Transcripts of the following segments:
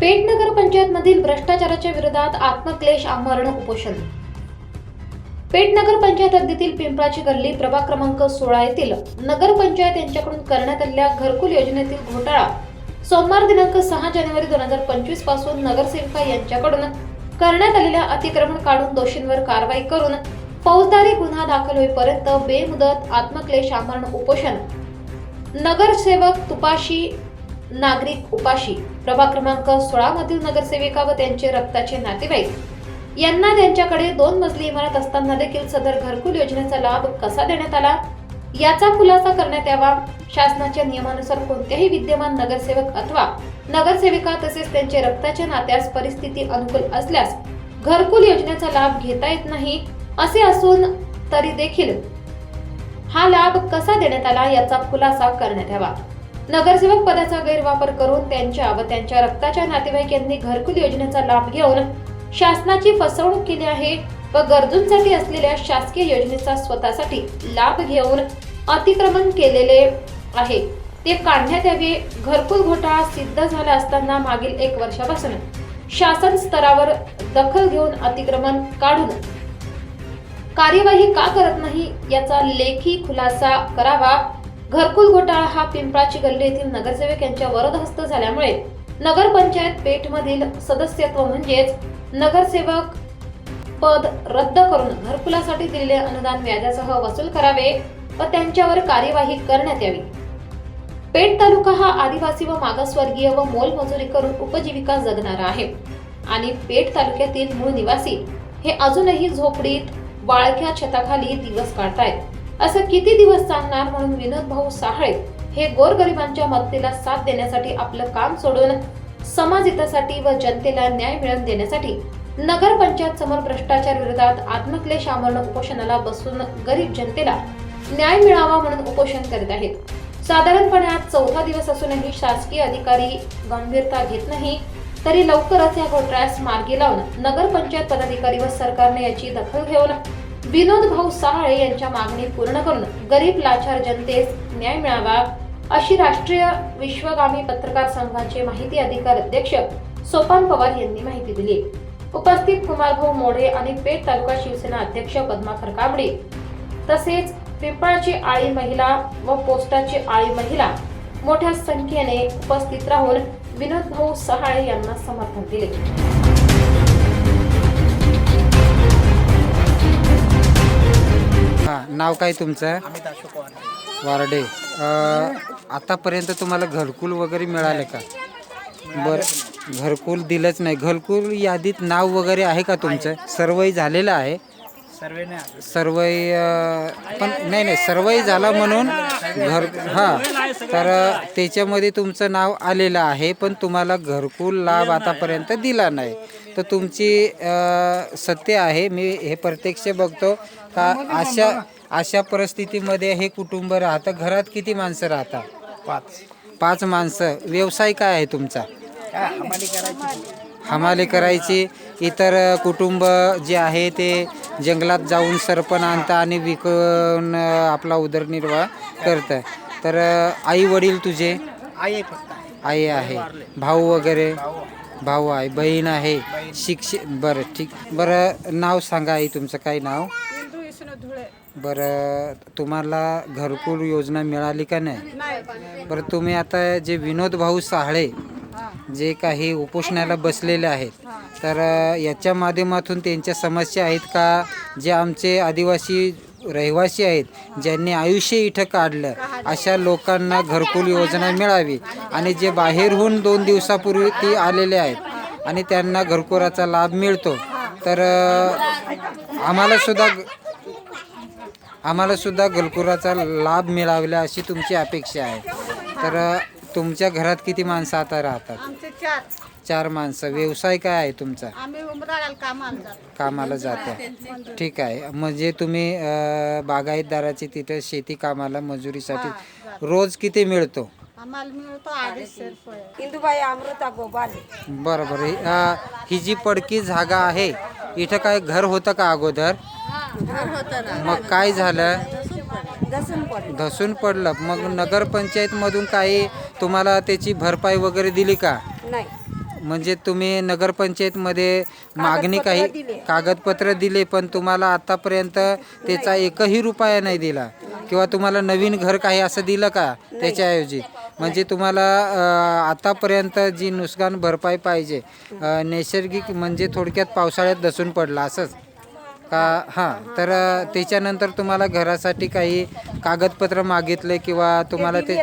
पेठ नगर भ्रष्टाचाराच्या विरोधात आत्मक्लेश आमरण उपोषण. पेठ नगर पंचायत हद्दीतील पिंपळाची गल्ली प्रभाग क्रमांक सोळा येथील नगरपंचायत यांच्याकडून करण्यात आलेल्या घरकुल योजनेतील घोटाळा सोमवार दिनांक सहा जानेवारी दोन हजार पंचवीसपासून नगरसेविका यांच्याकडून करण्यात आलेल्या अतिक्रमण काढून दोषींवर कारवाई करून फौजदारी गुन्हा दाखल होईपर्यंत बेमुदत आत्मक्लेश आमरण उपोषण. नगरसेवक तुपाशी नागरिक उपाशी. प्रभाग क्रमांक सोळा मधील नगरसेविका व त्यांचे रक्ताचे नातेवाईक. यांना त्यांच्याकडे दोन मजली इमारत असताना देखील सदर घरकुल योजनेचा लाभ कसा देण्यात आला? याचा खुलासा करण्यात यावा. शासनाच्या नियमानुसार कोणत्याही विद्यमान नगरसेवक अथवा नगरसेविका तसेच त्यांचे रक्ताच्या नात्यास परिस्थिती अनुकूल असल्यास घरकुल योजनेचा लाभ घेता येत नाही असे असून तरी देखील हा लाभ कसा देण्यात आला याचा खुलासा करण्यात यावा. नगरसेवक पदाचा गैरवापर करून त्यांच्या व त्यांच्या रक्ताच्या नातेवाईक यांनी घरकुल योजनेचा लाभ घेऊन शासनाची फसवणूक केली आहे व गरजूंसाठी असलेल्या शासकीय योजनेचा स्वतःसाठी लाभ घेऊन अतिक्रमण केलेले आहे. ते काढण्यात यावे. घरकुल घोटाळा सिद्ध झाला असताना मागील एक वर्षापासून शासन स्तरावर दखल घेऊन अतिक्रमण काढून कार्यवाही का करत नाही याचा लेखी खुलासा करावा. घरकुल घोटाळा हा पिंपळाची गल्ली येथील नगरसेवक यांच्या वरदहस्त झाल्यामुळे नगरपंचायत पेठमधील सदस्यत्व म्हणजेच नगरसेवक पद रद्द करून घरकुलासाठी दिलेले अनुदान व्याजासह वसूल करावे व त्यांच्यावर कार्यवाही करण्यात यावी. पेठ तालुका हा आदिवासी व मागासवर्गीय व मोलमजुरी करून उपजीविका जगणारा आहे. आणि पेठ तालुक्यातील मूळ निवासी हे अजूनही झोपडीत वाळक्या छताखाली दिवस काढतायत. असं किती दिवस चालणार म्हणून विनोद भाऊ साहळे हे गोरगरिबांच्या मदतीला साथ देण्यासाठी आपलं काम सोडून समाज हितासाठी व जनतेला न्याय मिळवून देण्यासाठी नगर पंचायत समोर भ्रष्टाचार विरोधात आत्मक्लेश आमरण उपोषणाला बसून गरीब जनतेला न्याय मिळावा म्हणून उपोषण करीत आहेत. साधारणपणे आज चौथा दिवस असूनही शासकीय अधिकारी गंभीरता घेत नाही तरी लवकरच या घोटाळ्यास मार्गी लावून नगरपंचायत पदाधिकारी व सरकारने याची दखल घेऊन विनोद भाऊ सहाळे यांच्या मागणी पूर्ण करून गरीब लाचार जनतेस न्याय मिळावा अशी राष्ट्रीय विश्वगामी पत्रकार संघाचे माहिती अधिकार अध्यक्ष सोपान पवार यांनी माहिती दिली. उपस्थित कुमारभाऊ मोढे आणि पेठ तालुका शिवसेना अध्यक्ष पद्माकर कांबळे तसेच पिंपळाची आळी महिला व पोस्टाची आळी महिला मोठ्या संख्येने उपस्थित राहून विनोद भाऊ सहाळे यांना समर्थन दिले. हां नाव काय तुमचं? अमित अशोक. वारडे. अ, आतापर्यंत तुम्हाला घरकुल वगैरे मिळाले का? बरं घरकुल दिलंच नाही. घरकुल यादीत नाव वगैरे आहे का तुमचं? सर्वही झालेलं आहे? सर्वे नाही आले. सर्वही अ, पण नाही नाही सर्वही झाला म्हणून घर हां. तर अ, त्याच्यामध्ये तुमचं नाव आलेलं आहे पण तुम्हाला घरकुल लाभ आतापर्यंत दिला नाही. तर तुमची अ, सत्य आहे. मी हे प्रत्यक्ष बघतो का अशा अशा परिस्थितीमध्ये हे कुटुंब राहतं. घरात किती माणसं राहतात? पाच. पाच माणसं. व्यवसाय काय आहे तुमचा? काय हमाली करायची. हमाली करायची इतर कुटुंब जे आहे ते जंगलात जाऊन सरपण आणतं आणि विकून अ, आपला उदरनिर्वाह करतं. तर आई वडील तुझे? आई आहे फक्त. आहे. आई आहे. भाऊ वगैरे? भाऊ. भाऊ आहे बहीण आहे शिक्षि बरं ठीक. बरं नाव सांगा आई तुमचं काय नाव? बरं तुम्हाला घरकुल योजना मिळाली का नाही? बरं तुम्ही आता जे विनोद भाऊ साहळे जे काही उपोषणाला बसलेले आहेत तर याच्या माध्यमातून त्यांच्या समस्या आहेत का? जे आमचे आदिवासी रहिवासी आहेत ज्यांनी आयुष्य इथं काढलं अशा लोकांना घरकुल योजना मिळावी. आणि जे बाहेरहून दोन दिवसापूर्वी ती आलेले आहेत आणि त्यांना घरकुलाचा लाभ मिळतो. तर आम्हालासुद्धा आम्हाला सुद्धा आम्हाला सुद्धा घरकुलाचा लाभ मिळावला अशी तुमची अपेक्षा आहे. तर तुमच्या घरात किती माणसं आता राहतात? आमचे चार माणसं. व्यवसाय काय आहे तुमचा? आम्ही कामाला जातो. कामाला जाता. ठीक आहे. म्हणजे तुम्ही अ, बागायतदाराची तिथं शेती कामाला मजुरीसाठी रोज किती मिळतो? आम्हाला मिळतो अडीचशे रुपये. इंदुबाई अमृता गोबाले. बरं बरं ही- अ, ही जी पडकी जागा आहे इथं काय घर होतं का अगोदर? घर होतं ना. मग काय झालं? दसून पडले. धसून पडलं. मग नगरपंचायतमधून काही तुम्हाला त्याची भरपाई वगैरे दिली का? नाही. म्हणजे तुम्ही नगरपंचायतमध्ये मागणी काही. कागदपत्र दिले पण तुम्हाला आतापर्यंत त्याचा एकही रुपया नाही दिला. किंवा तुम्हाला नवीन घर काही असं दिलं का त्याच्याऐवजी? म्हणजे तुम्हाला आतापर्यंत जी नुकसान भरपाई पाहिजे नैसर्गिक म्हणजे थोडक्यात पावसाळ्यात दसून पडला असंच. का हां तर त्याच्यानंतर तुम्हाला घरासाठी काही कागदपत्र मागितले किंवा तुम्हाला ते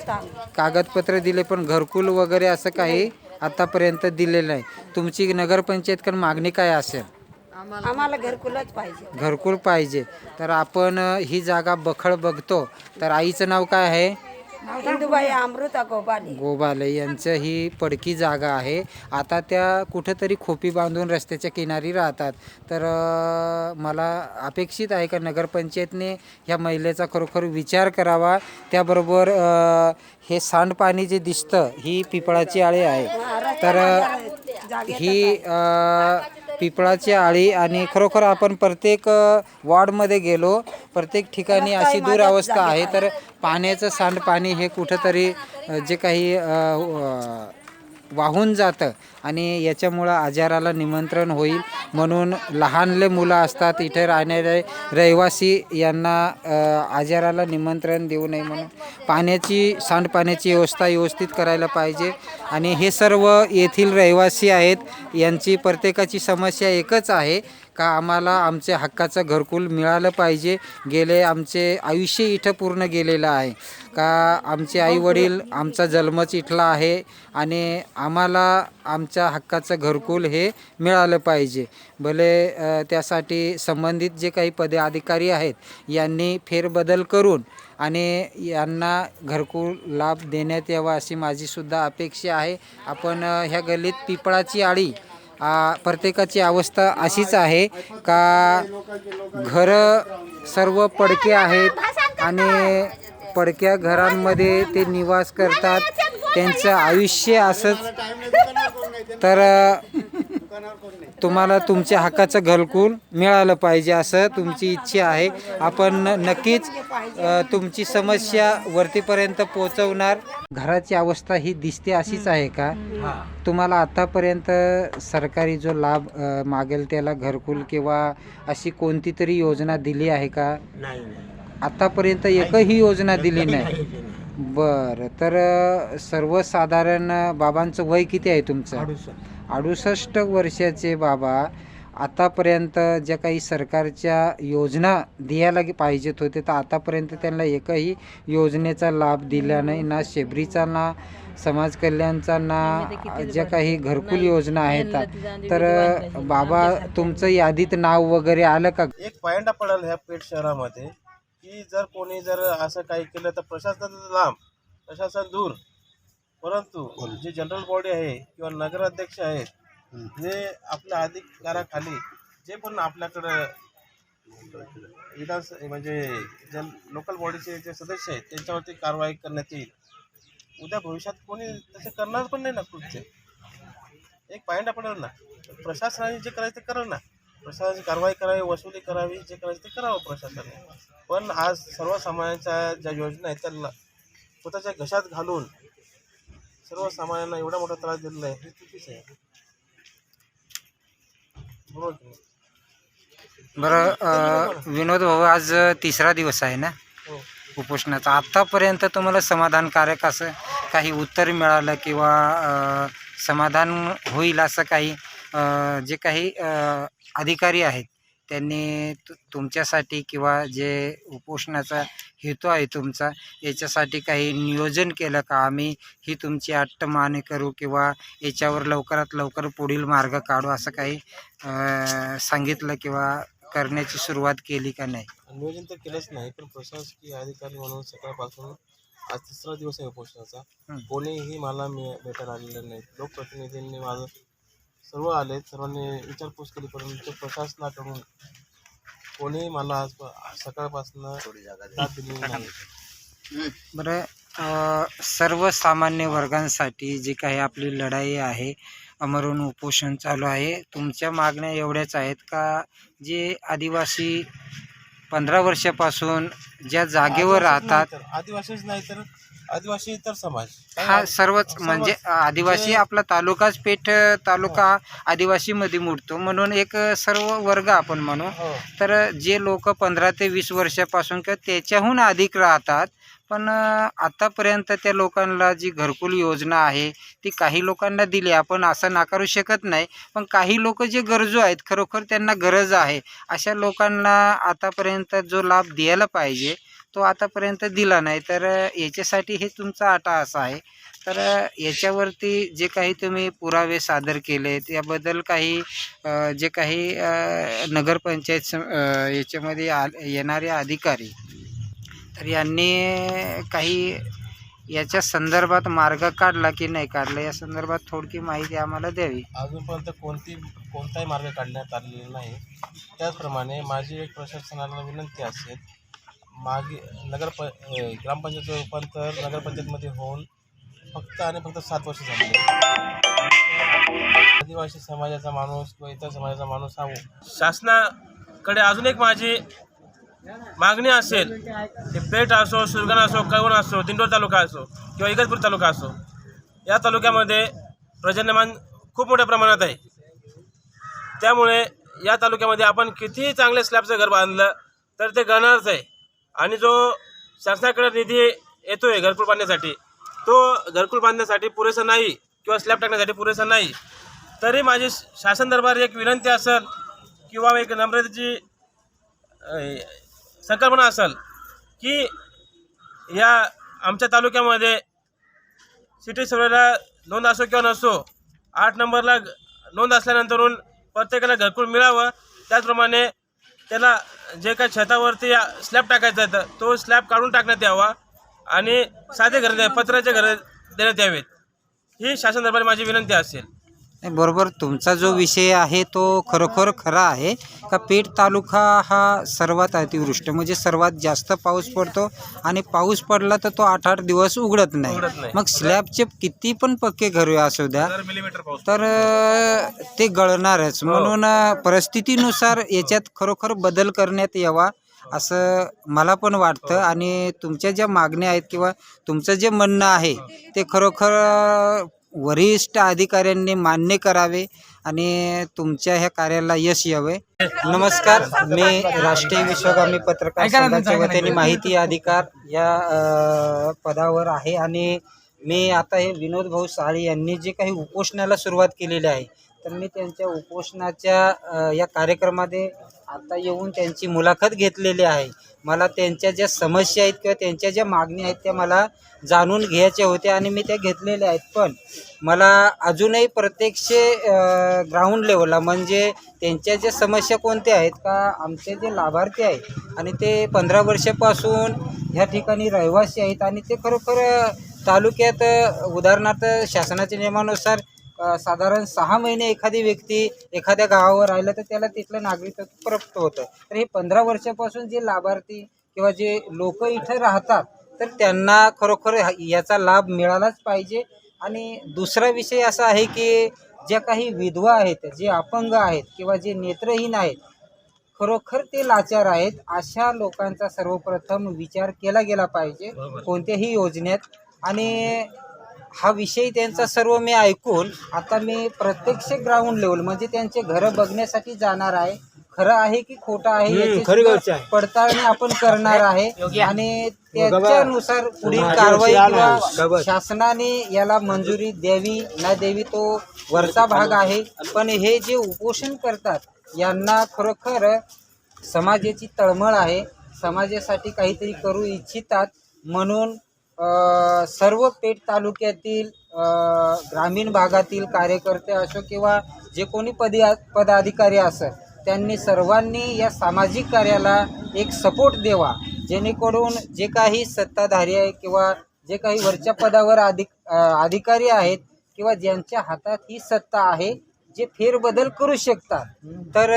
कागदपत्र दिले पण घरकुल वगैरे असं काही आतापर्यंत दिलेलं नाही. तुमची नगरपंचायतकडे मागणी काय असेल? आम्हाला घरकुलच पाहिजे. घरकुल पाहिजे. तर आपण ही जागा बखळ बघतो. तर आईचं नाव काय आहे? इंदुबाई अमृता गोबाले गोबाले यांचं ही पडकी जागा आहे. आता त्या कुठंतरी खोपी बांधून रस्त्याच्या किनारी राहतात. तर अ, मला अपेक्षित आहे का नगरपंचायतने ह्या महिलेचा खरोखर विचार करावा? त्याबरोबर अ, हे सांडपाणी जे दिसतं ही पिपळाची आळी आहे. तर अ, ही अ, पिपळाची आळी आणि खरोखर आपण प्रत्येक वॉर्डमध्ये गेलो प्रत्येक ठिकाणी अशी दुरावस्था आहे. तर पाण्याचं सांडपाणी हे कुठंतरी जे काही वाहून जातं आणि याच्यामुळं आजाराला निमंत्रण होईल म्हणून लहानले मुलं असतात इथे राहणारे रहिवासी यांना आजाराला निमंत्रण देऊ नये म्हणून पाण्याची सांडपाण्याची व्यवस्था व्यवस्थित करायला पाहिजे. आणि हे सर्व येथील रहिवासी आहेत यांची प्रत्येकाची समस्या एकच आहे का आम्हाला आमचे हक्काचं घरकुल मिळालं पाहिजे गेले आमचे आयुष्य इथं पूर्ण गेलेलं आहे. का आमचे आईवडील आमचा जन्मच इथला आहे आणि आम्हाला आमच्या हक्काचं घरकुल हे मिळालं पाहिजे. भले त्यासाठी संबंधित जे काही पदे अधिकारी आहेत यांनी फेरबदल करून आणि यांना घरकुल लाभ देण्यात यावा अशी माझीसुद्धा अपेक्षा आहे. आपण ह्या गल्लीत पिपळाची आळी आ, प्रत्येकाची अवस्था अशीच आहे का घरं सर्व पडके आहेत आणि पडक्या घरांमध्ये ते निवास करतात त्यांचं आयुष्य असंच. तर तुम्हाला तुमच्या हक्काचं घरकुल मिळालं पाहिजे असं तुमची इच्छा आहे. आपण नक्कीच तुमची समस्या वरतीपर्यंत पोहोचवणार. घराची अवस्था ही दिसते अशीच आहे का? तुम्हाला आतापर्यंत सरकारी जो लाभ मागेल त्याला घरकुल किंवा अशी कोणती तरी योजना दिली आहे का? आतापर्यंत एकही योजना दिली नाही. बरं तर सर्वसाधारण बाबांचं वय किती आहे तुमचं? अडुसष्ट. वर्षाचे बाबा आतापर्यंत ज्या काही सरकारच्या योजना द्यायला पाहिजेत होते तर आतापर्यंत त्यांना एकही योजनेचा लाभ दिला नाही ना शेबरीचा ना समाज कल्याणचा ना ज्या काही घरकुल योजना आहेत. तर बाबा तुमचं यादीत नाव वगैरे आलं का? एक पॉईंट पडेल ह्या पेठ शहरामध्ये. की जर कोणी जर असं काही केलं तर प्रशासन लांब प्रशासन दूर. परंतु जे जनरल बॉडी आहे किंवा नगराध्यक्ष आहेत जे आपल्या अधिकाराखाली जे पण आपल्याकडं विधानस म्हणजे जे लोकल बॉडीचे जे सदस्य आहेत त्यांच्यावरती कारवाई करण्यात येईल. उद्या भविष्यात कोणी तसे करणार पण नाही ना पुढचे एक पॉईंट पडेल ना प्रशासनाने जे करायचं ते करेल ना. प्रशासनाची कारवाई करावी वसुली करावी जे करायचं ते करावं प्रशासनाने. पण आज सर्वसामान्यांच्या ज्या योजना आहेत त्यांना स्वतःच्या घशात घालून सर्वसामान्यांना एवढा मोठा त्रास दिलेला आहे हे चुकीचं आहे. बरोबर की नाही? बरं विनोद भाऊ आज तिसरा दिवस आहे ना? हो. उपोषणाचं. आत्तापर्यंत तुम्हाला समाधानकारक असं काही उत्तर मिळालं किंवा अ, समाधान होईल असं काही अ, जे काही अ, अधिकारी आहेत. त्यांनी तु तुमच्यासाठी किंवा जे उपोषणाचा हेतू आहे तुमचा याच्यासाठी काही नियोजन केलं का? आम्ही ही तुमची अट्ट माने करू किंवा याच्यावर लवकरात लवकर पुढील मार्ग काढू असं काही सांगितलं किंवा करण्याची सुरुवात केली का नाही? नियोजन तर केलंच नाही पण प्रशासकीय अधिकारी म्हणून सकाळपासून आज तिसरा दिवस आहे उपोषणाचा. कोणीही मला मी भेटायला आलेलं नाही. लोकप्रतिनिधींनी माझं सर्व आले सर्वांनी विचारपूस केली परंतु प्रशासनाकडून कोणीही मला आज सकाळपासून नाही. बरं अ, सर्वसामान्य वर्गांसाठी जी काही आपली लढाई आहे अमरून उपोषण चालू आहे तुमच्या मागण्या एवढ्याच आहेत का? जे आदिवासी पंधरा वर्षापासून ज्या जागेवर आदिवासीच राहतात नाही तर- आदिवासीच नाही तर आदिवासी इतर समाज. हा सर्वच म्हणजे आदिवासी आपला तालुकाच पेठ तालुका हा. आदिवासीमध्ये मोडतो. म्हणून एक सर्व वर्ग आपण म्हणू हो. तर जे लोक पंधरा ते वीस वर्षापासून किंवा त्याच्याहून अधिक राहतात पण आतापर्यंत त्या लोकांना जी घरकुल योजना आहे ती काही लोकांना दिली. आपण असं नाकारू शकत नाही पण काही लोक जे गरजू आहेत खरोखर त्यांना गरज आहे. अशा लोकांना आतापर्यंत जो लाभ द्यायला पाहिजे तो आतापर्यंत दिला नाही. तर याच्यासाठी हे तुमचा आटा असा आहे. तर याच्यावरती जे काही तुम्ही पुरावे सादर केलेत याबद्दल काही जे काही नगरपंचायत सम- याच्यामध्ये आ येणारे अधिकारी तर यांनी काही याच्या संदर्भात मार्ग काढला की नाही काढला या संदर्भात थोडकी माहिती आम्हाला द्यावी. अजूनपर्यंत कोणती कोणताही मार्ग काढण्यात आलेला नाही. त्याचप्रमाणे माझी एक प्रशासनाला विनंती असेल मागे नगर प ग्रामपंचायतचं रूपांतर नगरपंचायतमध्ये होऊन फक्त आणि फक्त सात वर्ष झाले. आदिवासी समाजाचा माणूस किंवा इतर समाजाचा माणूस हा शासनाकडे अजून एक माझी मागणी असेल की पेठ असो सुरगाणा असो कळवण असो दिंडोर तालुका असो किंवा इगतपूर तालुका असो या तालुक्यामध्ये प्रजन्यमान खूप मोठ्या प्रमाणात आहे. त्यामुळे या तालुक्यामध्ये आपण कितीही चांगले स्लॅबचं घर बांधलं तर ते गणारच आहे. आणि जो शासनाकडे निधी येतो आहे घरकुल बांधण्यासाठी तो घरकुल बांधण्यासाठी पुरेसा नाही किंवा स्लॅब टाकण्यासाठी पुरेसा नाही. तरी माझी शासन दरबार एक विनंती असेल किंवा एक नम्रतेची संकल्पना असेल की या आमच्या तालुक्यामध्ये सिटी सर्वेला नोंद असो किंवा नसो आठ नंबरला नोंद असल्यानंतरून प्रत्येकाला घरकुल मिळावं. त्याचप्रमाणे त्याला जे काही छतावरती स्लॅब टाकायचा आहे तर तो स्लॅब काढून टाकण्यात यावा आणि साधे घर पत्राचे पत्र्याचे घर देण्यात यावेत. ही शासन दरबारी माझी विनंती असेल. नाही, बरोबर. तुमचा जो विषय आहे तो खरोखर खरा आहे. का पेठ तालुका हा सर्वात अतिवृष्ट म्हणजे सर्वात जास्त पाऊस पडतो आणि पाऊस पडला तर तो आठ आठ दिवस उघडत नाही. मग स्लॅबचे किती पण पक्के घर असू द्या तर ते गळणारच. म्हणून अ, परिस्थितीनुसार याच्यात खरोखर बदल करण्यात यावा असं मला पण वाटतं. आणि तुमच्या ज्या मागण्या आहेत किंवा तुमचं जे म्हणणं आहे ते खरोखर वरिष्ठ अधिकाऱ्यांनी मान्य करावे आणि तुमच्या ह्या कार्याला यश यावे. नमस्कार मी राष्ट्रीय विश्वगामी पत्रकार संघाच्या वतीने माहिती अधिकार या पदावर आहे आणि मी आता हे विनोद भाऊ साळी यांनी जे काही उपोषणाला सुरुवात केलेली आहे तर मी त्यांच्या उपोषणाच्या या कार्यक्रमामध्ये आता येऊन त्यांची मुलाखत घेतलेली आहे. मला त्यांच्या ज्या समस्या आहेत किंवा त्यांच्या ज्या मागण्या आहेत त्या मला जाणून घ्यायच्या होत्या आणि मी त्या घेतलेल्या आहेत. पण मला अजूनही प्रत्यक्ष ग्राउंड लेवलला म्हणजे त्यांच्या ज्या समस्या कोणत्या आहेत का आमचे जे लाभार्थी आहेत आणि ते पंधरा वर्षापासून ह्या ठिकाणी रहिवासी आहेत आणि ते खरोखर तालुक्यात उदाहरणार्थ शासनाच्या नियमानुसार साधारण सहा महिने एखादी व्यक्ती एखाद्या गावावर राहिलं तर त्याला तिथलं नागरिकत्व प्राप्त होतं. तर हे पंधरा वर्षापासून जे लाभार्थी किंवा जे लोक इथं राहतात तर त्यांना खरोखर याचा लाभ मिळालाच पाहिजे. आणि दुसरा विषय असा आहे की ज्या काही विधवा आहेत जे अपंग आहेत किंवा जे नेत्रहीन आहेत खरोखर ते लाचार आहेत अशा लोकांचा सर्वप्रथम विचार केला गेला पाहिजे कोणत्याही योजनेत. आणि हा विषय त्यांचा सर्व मी ऐकून आता मी प्रत्यक्ष ग्राउंड लेवल म्हणजे त्यांचे घरं बघण्यासाठी जाणार आहे. खरं आहे की खोटं आहे पडताळणी आपण करणार आहे. आणि त्याच्यानुसार पुढील कारवाई किंवा शासनाने याला मंजुरी द्यावी न द्यावी तो वरचा भाग आहे. पण हे जे उपोषण करतात यांना खरोखर समाजाची तळमळ आहे. समाजासाठी काहीतरी करू इच्छितात. म्हणून सर्व पेठ तालुक्यातील ग्रामीण भागातील कार्यकर्ते असो किंवा जे कोणी पदी पदाधिकारी असत त्यांनी सर्वांनी या सामाजिक कार्याला एक सपोर्ट द्यावा. जेणेकरून जे काही सत्ताधारी आहे किंवा जे काही वरच्या पदावर अधिक अधिकारी आहेत किंवा ज्यांच्या हातात ही सत्ता आहे जे फेरबदल करू शकतात. तर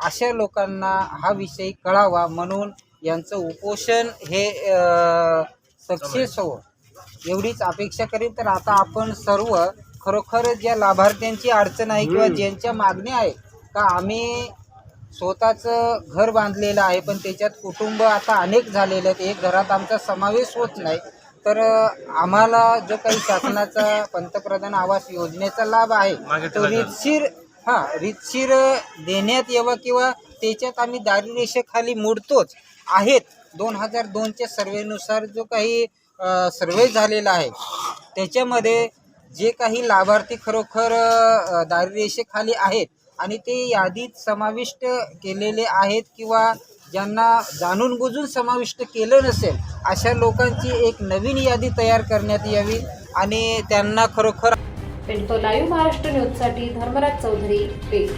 अशा लोकांना हा विषय कळावा म्हणून यांचं उपोषण हे सक्सेस हो. एवढीच अपेक्षा करीन तर आता आपण सर्व खरोखर ज्या लाभार्थ्यांची अडचण आहे किंवा ज्यांच्या मागण्या आहे का आम्ही स्वतःचं घर बांधलेलं आहे पण त्याच्यात कुटुंब आता अनेक झालेले आहेत. एक घरात आमचा समावेश होत नाही. तर आम्हाला जो काही शासनाचा पंतप्रधान आवास योजनेचा लाभ आहे तो रीतशीर हा रीतशीर देण्यात यावा किंवा त्याच्यात आम्ही दारिद्र्यरेषेखाली मोडतोच आहेत. दोन हजार दोनच्या सर्वेनुसार जो काही सर्वे झालेला आहे त्याच्यामध्ये जे काही लाभार्थी खरोखर दारिद्र्यरेषेखाली आहेत आणि ते यादीत समाविष्ट केलेले आहेत किंवा ज्यांना जाणून बुजून समाविष्ट केलं नसेल अशा लोकांची एक नवीन यादी तयार करण्यात यावी आणि त्यांना खरोखर पिंटो लाईव्ह महाराष्ट्र न्यूजसाठी धर्मराज चौधरी पेठ.